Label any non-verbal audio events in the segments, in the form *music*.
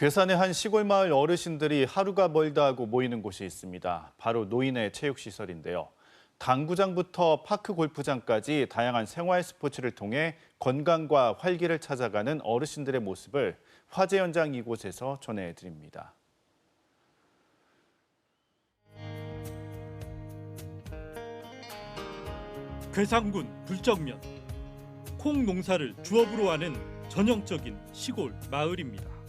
괴산의 한 시골 마을 어르신들이 하루가 멀다 하고 모이는 곳이 있습니다. 바로 노인의 체육시설인데요. 당구장부터 파크 골프장까지 다양한 생활 스포츠를 통해 건강과 활기를 찾아가는 어르신들의 모습을 화재 현장 이곳에서 전해드립니다. 괴산군 불정면 콩 농사를 주업으로 하는 전형적인 시골 마을입니다.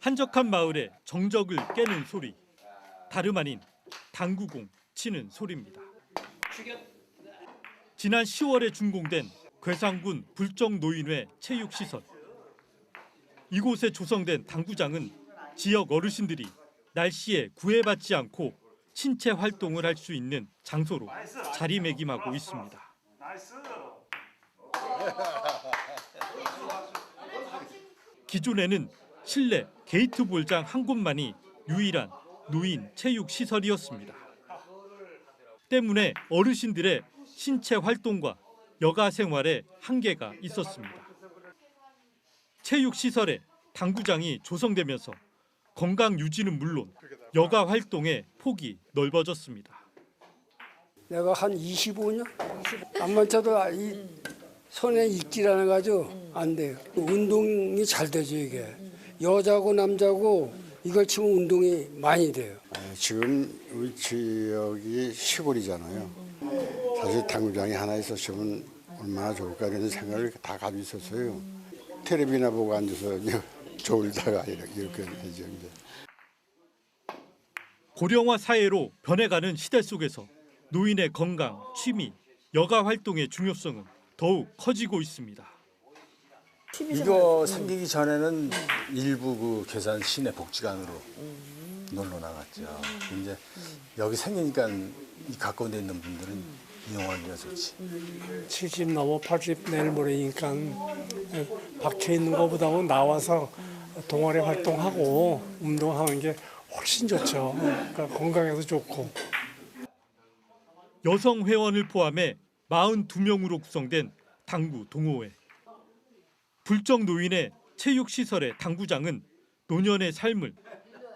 한적한 마을의 정적을 깨는 소리 다름 아닌 당구공 치는 소리입니다. 지난 10월에 준공된 괴산군 불정노인회 체육시설 이곳에 조성된 당구장은 지역 어르신들이 날씨에 구애받지 않고 신체 활동을 할 수 있는 장소로 자리매김하고 있습니다. 기존에는 실내 게이트 볼장 한 곳만이 유일한 노인 체육 시설이었습니다. 때문에 어르신들의 신체 활동과 여가 생활에 한계가 있었습니다. 체육 시설에 당구장이 조성되면서 건강 유지는 물론 여가 활동의 폭이 넓어졌습니다. 내가 한 25년 안만 쳐도 이 손에 익지라는 가지고 안 돼요. 운동이 잘 되죠 이게. 여자고 남자고 이걸 치면 운동이 많이 돼요. 네, 지금 우리 지역이 시골이잖아요. 사실 당구장이 하나 있었으면 얼마나 좋을까 이런 생각을 다 가지고 있었어요. 텔레비나 보고 앉아서 졸다가 이렇게. 이제. 고령화 사회로 변해가는 시대 속에서 노인의 건강, 취미, 여가 활동의 중요성은 더욱 커지고 있습니다. 이거 생기기 전에는 일부 그 괴산 시내 복지관으로 놀러 나갔죠. 이제 여기 생기니까 이 가까운 데 있는 분들은 이용하기가 좋지. 70 넘어 80 내일 모레니까 박혀 있는 것보다는 나와서 동아리 활동하고 운동하는 게 훨씬 좋죠. 그러니까 건강에도 좋고. 여성 회원을 포함해 42명으로 구성된 당구 동호회. 불정 노인의 체육 시설의 당구장은 노년의 삶을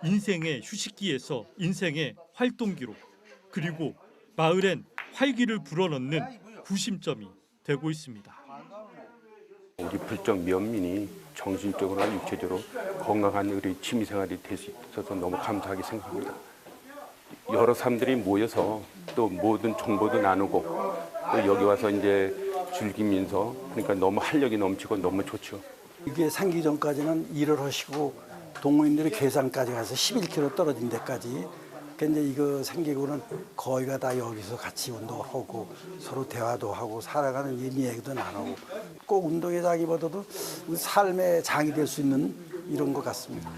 인생의 휴식기에서 인생의 활동기로 그리고 마을엔 활기를 불어넣는 구심점이 되고 있습니다. 우리 불정 면민이 정신적으로나 육체적으로 건강한 우리 취미생활이 될 수 있어서 너무 감사하게 생각합니다. 여러 사람들이 모여서 또 모든 정보도 나누고 또 여기 와서 이제 즐기면서 그러니까 너무 활력이 넘치고 너무 좋죠. 이게 생기 전까지는 일을 하시고 동호인들이 괴산까지 가서 11km 떨어진 데까지 근데 이거 생기고는 거의가 다 여기서 같이 운동하고 서로 대화도 하고 살아가는 이 얘기도 나누고 꼭 운동의 장이보다도 삶의 장이 될 수 있는 이런 것 같습니다.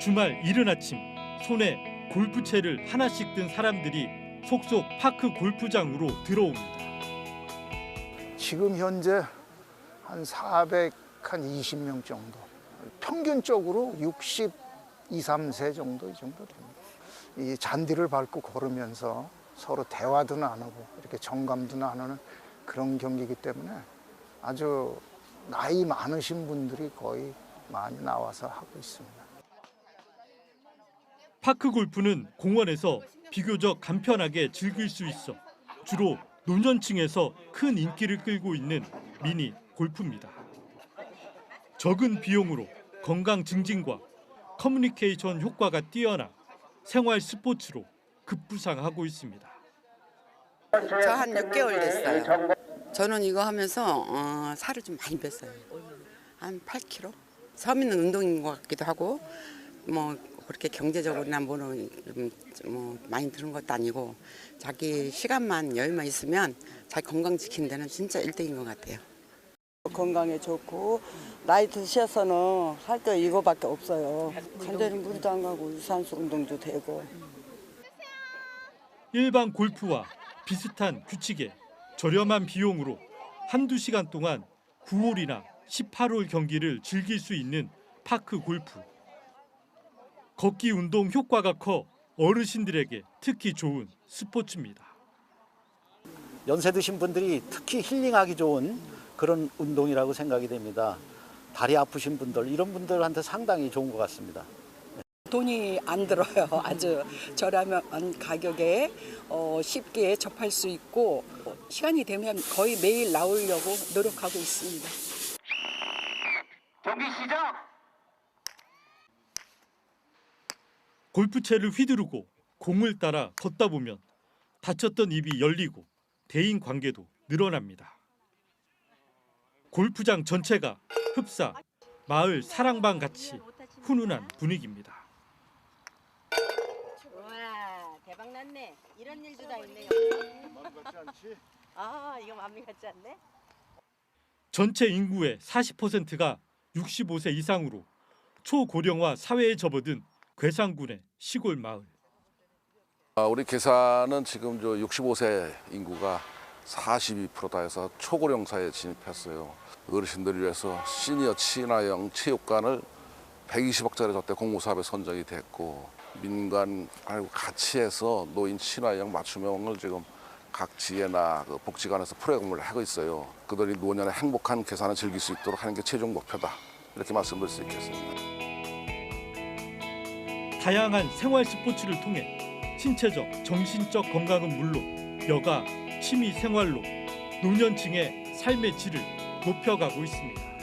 주말 이른 아침 손에 골프채를 하나씩 든 사람들이 속속 파크 골프장으로 들어옵니다. 지금 현재 한 420명 정도. 평균적으로 60, 2, 3세 정도 이 정도 됩니다. 이 잔디를 밟고 걸으면서 서로 대화도 나누고 이렇게 정감도 나누는 그런 경기이기 때문에 아주 나이 많으신 분들이 거의 많이 나와서 하고 있습니다. 파크 골프는 공원에서 비교적 간편하게 즐길 수 있어 주로 노년층에서 큰 인기를 끌고 있는 미니 골프입니다. 적은 비용으로 건강 증진과 커뮤니케이션 효과가 뛰어나 생활 스포츠로 급부상하고 있습니다. 저 한 6개월 됐어요. 저는 이거 하면서 어, 살을 좀 많이 뺐어요. 한 8kg. 서민은 운동인 것 같기도 하고 뭐 그렇게 경제적으로나 뭐는 좀, 뭐 많이 드는 것도 아니고 자기 시간만 여유만 있으면 자기 건강 지키는 데는 진짜 1등인 것 같아요. 건강에 좋고 나이 드셔서는 할거 이거밖에 없어요. 간절히 물도 안 가고 유산소 운동도 되고. 일반 골프와 비슷한 규칙에 저렴한 비용으로 한두 시간 동안 9홀이나 18홀 경기를 즐길 수 있는 파크 골프. 걷기 운동 효과가 커 어르신들에게 특히 좋은 스포츠입니다. 연세 드신 분들이 특히 힐링하기 좋은 그런 운동이라고 생각이 됩니다. 다리 아프신 분들 이런 분들한테 상당히 좋은 것 같습니다. 돈이 안 들어요. *laughs* 아주 저렴한 가격에 어, 쉽게 접할 수 있고 시간이 되면 거의 매일 나오려고 노력하고 있습니다. 골프채를 휘두르고 공을 따라 걷다 보면 닫혔던 입이 열리고 대인 관계도 늘어납니다. 골프장 전체가 흡사 마을 사랑방 같이 훈훈한 분위기입니다. 와 대박 났네. 이런 일도 다 있네요. 아 이거 맘이 같지 않네. 전체 인구의 40%가 65세 이상으로 초고령화 사회에 접어든 괴산군의 시골 마을. 아, 우리 계산은 지금 저 65세 인구가 42%다 해서 초고령사에 진입했어요. 어르신들을 위해서 시니어 친화형 체육관을 120억짜리 저때 공모사업에 선정이 됐고 민간 아니고 같이 해서 노인 친화형 맞춤형을 지금 각 지회나 그 복지관에서 프로그램을 하고 있어요. 그들이 노년에 행복한 계산을 즐길 수 있도록 하는 게 최종 목표다. 이렇게 말씀드릴 수 있겠습니다. 다양한 생활 스포츠를 통해 신체적, 정신적 건강은 물론 여가, 취미 생활로 노년층의 삶의 질을 높여가고 있습니다.